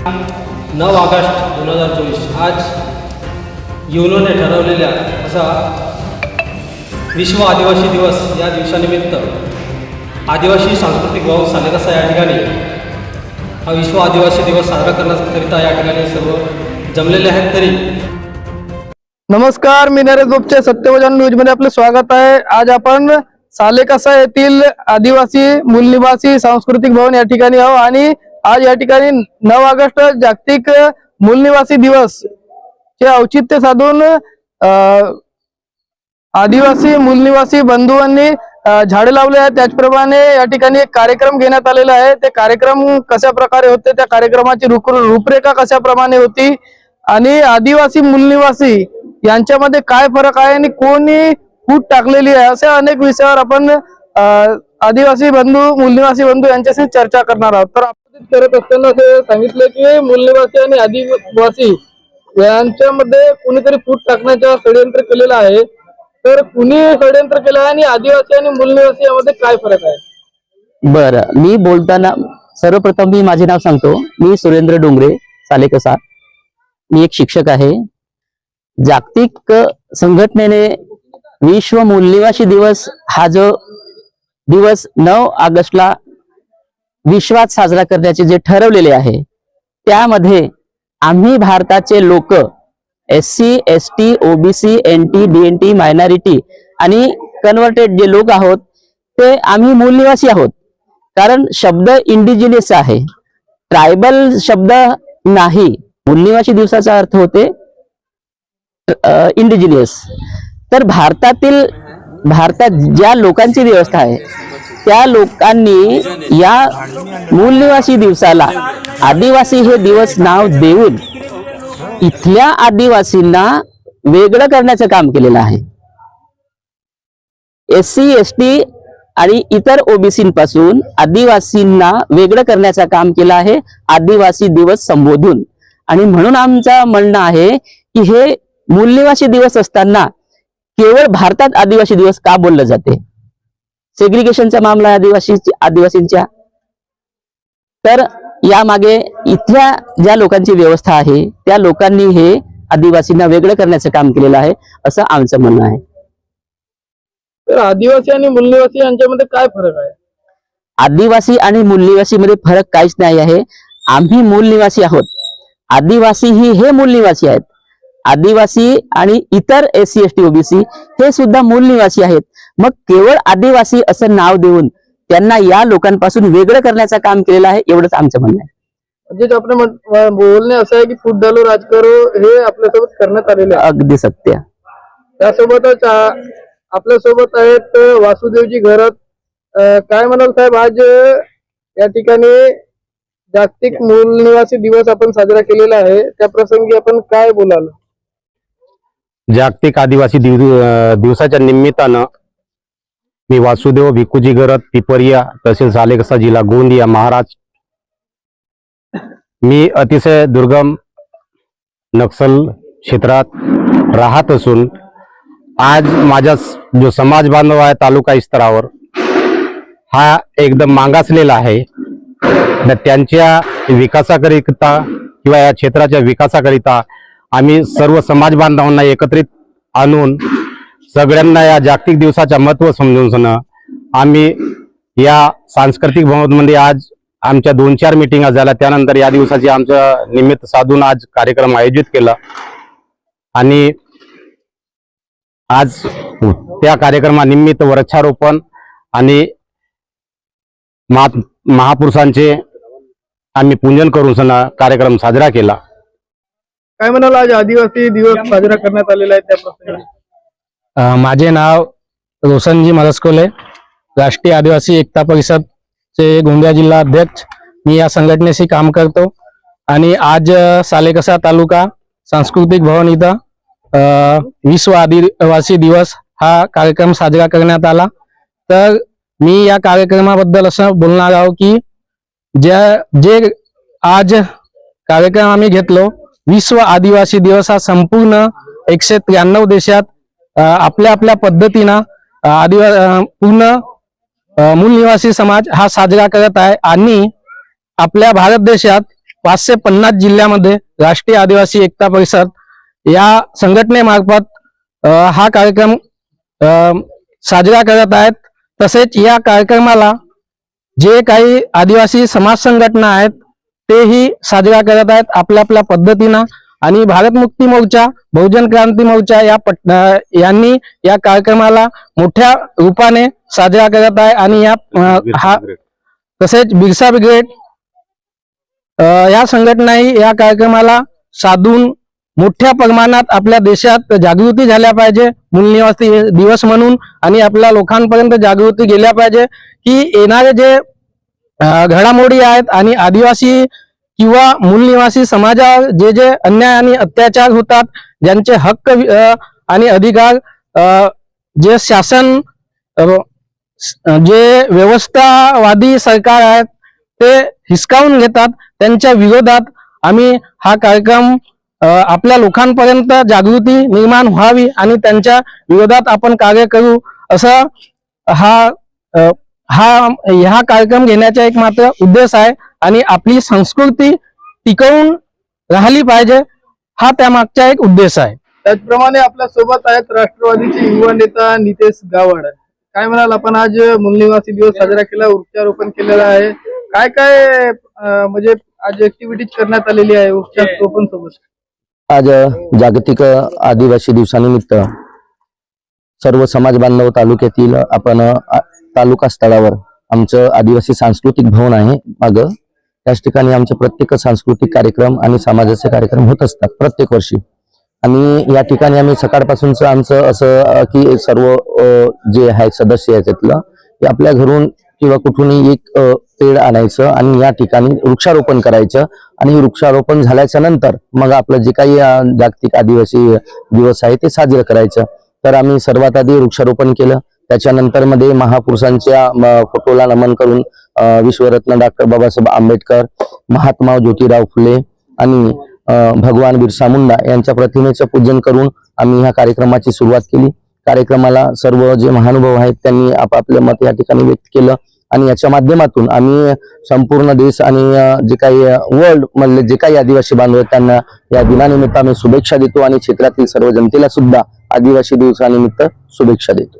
नऊ ऑगस्ट दोन हजार चोवीस. आज युनोने ठरवलेल्या असा विश्व आदिवासी दिवस या दिवसानिमित्त आदिवासी सांस्कृतिक भाऊ सालेकसा या ठिकाणी. हा विश्व आदिवासी दिवस साजरा करण्याकरिता या ठिकाणी सर्व जमलेले आहेत तरी. नमस्कार मी नरेश बोपचे सत्यवचन न्यूजमध्ये आपले स्वागत आहे. आज आपण सालेकसा येथील आदिवासी मूलनिवासी सांस्कृतिक भवन या ठिकाणी आहो आणि आज या ठिकाणी नऊ ऑगस्ट जागतिक मूलनिवासी दिवस चे औचित्य साधून अं, आदिवासी मूलनिवासी बंधूंनी झाड झाडे लावले आहेत. त्याचप्रमाणे या ठिकाणी एक कार्यक्रम घेण्यात आलेला आहे. ते कार्यक्रम कशा प्रकारे होते? त्या कार्यक्रमाची रूपरेखा कशा प्रमाणे होती? आणि आदिवासी मूलनिवासी यांच्यामध्ये काय फरक आहे आणि कोणी फूट टाकलेली आहे? अशा अनेक विषयावर आपण आदिवासी बंधू मूलनिवासी बंधू यांच्याशी चर्चा करणार आहोत. तर बातचीत करत असताना असं सांगितलं की मूल्यवासी आणि आदिवासी यांच्यामध्ये कुणीतरी फूट टाकण्याचा षडयंत्र केलेलं आहे. तर कुणी षडयंत्र केलं आहे आणि आदिवासी आणि मूलनिवासी यामध्ये काय फरक आहे? बर मी बोलताना सर्वप्रथम मी माझे नाव सांगतो. मी सुरेंद्र डोंगरे सालेकसा मी एक शिक्षक आहे. जागतिक संघटनेने विश्व मूल्यवासी दिवस हा जो दिवस नऊ ऑगस्टला विश्वात साजरा करण्याचे जे ठरवलेले आहे त्यामध्ये आम्ही भारताचे लोक S C S T OBC N T D N T minority आणि कन्व्हर्टेड जे लोक आहोत ते आम्ही मूलनिवासी आहोत. कारण शब्द इंडिजिनियस आहे. ट्रायबल शब्द नाही. मूलनिवासी दिवसाचा अर्थ होते इंडिजिनियस तर भारतातील भारतात ज्या लोकांची व्यवस्था आहे त्या लोकांनी या मूलनिवासी दिवसाला आदिवासी हे दिवस नाव देऊन इथल्या आदिवासींना वेगळं करण्याचं काम केलेलं आहे. एस सी एस टी आणि इतर ओबीसीपासून आदिवासींना वेगळं करण्याचं काम केलं आहे. आदिवासी दिवस संबोधून. आणि म्हणून आमचं म्हणणं आहे की हे मूलनिवासी दिवस असताना केवळ भारतात आदिवासी दिवस का बोललं जाते? सेग्रिगेशनचा मामला आहे आदिवासी आदिवासींच्या. तर यामागे इथल्या ज्या लोकांची व्यवस्था आहे त्या लोकांनी हे आदिवासींना वेगळं करण्याचं काम केलेलं आहे असं आमचं म्हणणं आहे. तर आदिवासी आणि मूलनिवासी यांच्यामध्ये काय फरक आहे? आदिवासी आणि मूलनिवासी मध्ये फरक काहीच नाही आहे. आम्ही मूल निवासी आहोत. आदिवासी ही हे मूल निवासी आहेत. आदिवासी आणि इतर S C S T OBC हे सुद्धा मूल निवासी आहेत. मग केवळ आदिवासी असं नाव देऊन त्यांना या लोकांपासून वेगळं करण्याचं काम केलेलं आहे एवढंच आमचं म्हणणं आहे. म्हणजे आपण म्हण- बोलणे असं आहे की फूट डालो राजकारो हे आपल्यासोबत करण्यात आलेले आहे. अगदी सत्य. त्यासोबतच आपल्यासोबत आहेत वासुदेवजी घरत. काय म्हणाल साहेब आज या ठिकाणी जागतिक मूलनिवासी दिवस आपण साजरा केलेला आहे. त्या प्रसंगी आपण काय बोलाल? जागतिक आदिवासी दिवसाच्या निमित्तानं मी वासुदेव भिकुजी गरत पिपरिया तसेच सालेकसा जिल्हा गोंदिया महाराष्ट्र मी अतिशय दुर्गम नक्सल क्षेत्रात राहत असून आज माझा जो समाज बांधव आहे तालुका स्तरावर हा एकदम मागासलेला आहे. तर त्यांच्या विकासाकरिता किंवा या क्षेत्राच्या विकासाकरिता आम्ही सर्व समाज बांधवांना एकत्रित आणून सगळ्यांना या जागतिक दिवसाच्या महत्त्व समजून आम्ही या सांस्कृतिक भवनमध्ये आज आमच्या दोन चार मिटिंगा झाल्या. त्यानंतर या दिवसाची आमचं निमित्त साधून आज कार्यक्रम आयोजित केला. आणि आज त्या कार्यक्रमानिमित्त वृक्षारोपण आणि महा- महापुरुषांचे आम्ही पूजन करून सण कार्यक्रम साजरा केला. काय म्हणाल आज आदिवासी दिवस साजरा करण्यात आलेला आहे त्या माझे नाव रोशनजी मरसकोले राष्ट्रीय आदिवासी एकता परिषदचे गोंदिया जिल्हा अध्यक्ष. मी या संघटनेशी काम करतो आणि आज सालेकसा तालुका सांस्कृतिक भवन इथं विश्व आदिवासी दिवस हा कार्यक्रम साजरा करण्यात आला. तर मी या कार्यक्रमाबद्दल असं बोलणार आहोत की ज्या जे आज कार्यक्रम आम्ही घेतलो विश्व आदिवासी दिवस हा संपूर्ण एकशे त्र्याण्णव देशात आपल्या आपल्या पद्धतीनं अ, आदिवा पूर्ण मूल निवासी समाज हा साजरा करत आहे आणि आपल्या भारत देशात पाचशे पन्नास जिल्ह्यामध्ये राष्ट्रीय आदिवासी एकता परिषद या संघटनेमार्फत हा कार्यक्रम साजरा करत आहेत. तसेच या कार्यक्रमाला जे काही आदिवासी समाज संघटना आहेत तेही साजरा करत आहेत आपल्या आपल्या पद्धतीनं. आणि भारत मुक्ती मोर्चा बहुजन क्रांती मोर्चा या पट यांनी या कार्यक्रमाला मोठ्या रूपाने साजरा करत आहे आणि या हा तसेच बिरसा ब्रिगेड या संघटनाही या कार्यक्रमाला साधून मोठ्या प्रमाणात आपल्या देशात जागृती झाल्या पाहिजे. मूलनिवासी दिवस म्हणून आणि आपल्या लोकांपर्यंत जागृती गेल्या पाहिजे. की येणारे जे घडामोडी आहेत आणि आदिवासी किंवा मूलनिवासी समाजावर जे जे अन्याय आणि अत्याचार होतात ज्यांचे हक्क आणि अधिकार जे शासन जे व्यवस्थावादी सरकार आहेत ते हिसकावून घेतात त्यांच्या विरोधात आम्ही हा कार्यक्रम आपल्या लोकांपर्यंत जागृती निर्माण व्हावी आणि त्यांच्या विरोधात आपण कार्य करू असं हा हा हा कार्यक्रम घेण्याचा एक मात्र उद्देश आहे आणि आपली संस्कृती टिकवून राहिली पाहिजे हा त्यामागचा एक उद्देश आहे. त्याचप्रमाणे आपल्यासोबत आहेत राष्ट्रवादीचे युवा नेता नितेश गावड. काय म्हणाल आपण? आज मूलनिवासी दिवस साजरा केला वृक्षारोपण केलेलं आहे. काय काय म्हणजे आज ऍक्टिव्हिटीज करण्यात आलेली आहे वृक्षारोपण सोबत? आज जागतिक आदिवासी दिवसानिमित्त सर्व समाज बांधव तालुक्यातील आपण तालुका स्थळावर आमचं आदिवासी सांस्कृतिक भवन आहे माग. त्याच ठिकाणी आमचे प्रत्येक सांस्कृतिक कार्यक्रम आणि समाजाचे कार्यक्रम होत असतात प्रत्येक वर्षी. आणि या ठिकाणी आम्ही सकाळपासूनच आमचं असं की सर्व जे आहे सदस्य याच्यातलं ते आपल्या घरून किंवा कुठूनही एक पेड आणायचं आणि या ठिकाणी वृक्षारोपण करायचं. आणि वृक्षारोपण झाल्याच्यानंतर मग आपलं जे काही जागतिक आदिवासी दिवस आहे ते साजरं करायचं. तर आम्ही सर्वात आधी वृक्षारोपण केलं. त्याच्यानंतरमध्ये महापुरुषांच्या फोटोला नमन करून विश्वरत्न डॉक्टर बाबासाहेब आंबेडकर महात्मा ज्योतिराव फुले आणि भगवान बिरसा मुंडा यांच्या प्रतिमेचं पूजन करून आम्ही ह्या कार्यक्रमाची सुरुवात केली. कार्यक्रमाला सर्व जे महानुभाव आहेत त्यांनी आपापलं मत या ठिकाणी व्यक्त केलं. आणि याच्या माध्यमातून आम्ही संपूर्ण देश आणि जे काही वर्ल्ड मधले जे काही आदिवासी बांधव आहेत त्यांना या दिनानिमित्त आम्ही शुभेच्छा देतो आणि क्षेत्रातील सर्व जनतेला सुद्धा आदिवासी दिवसानिमित्त शुभेच्छा देतो.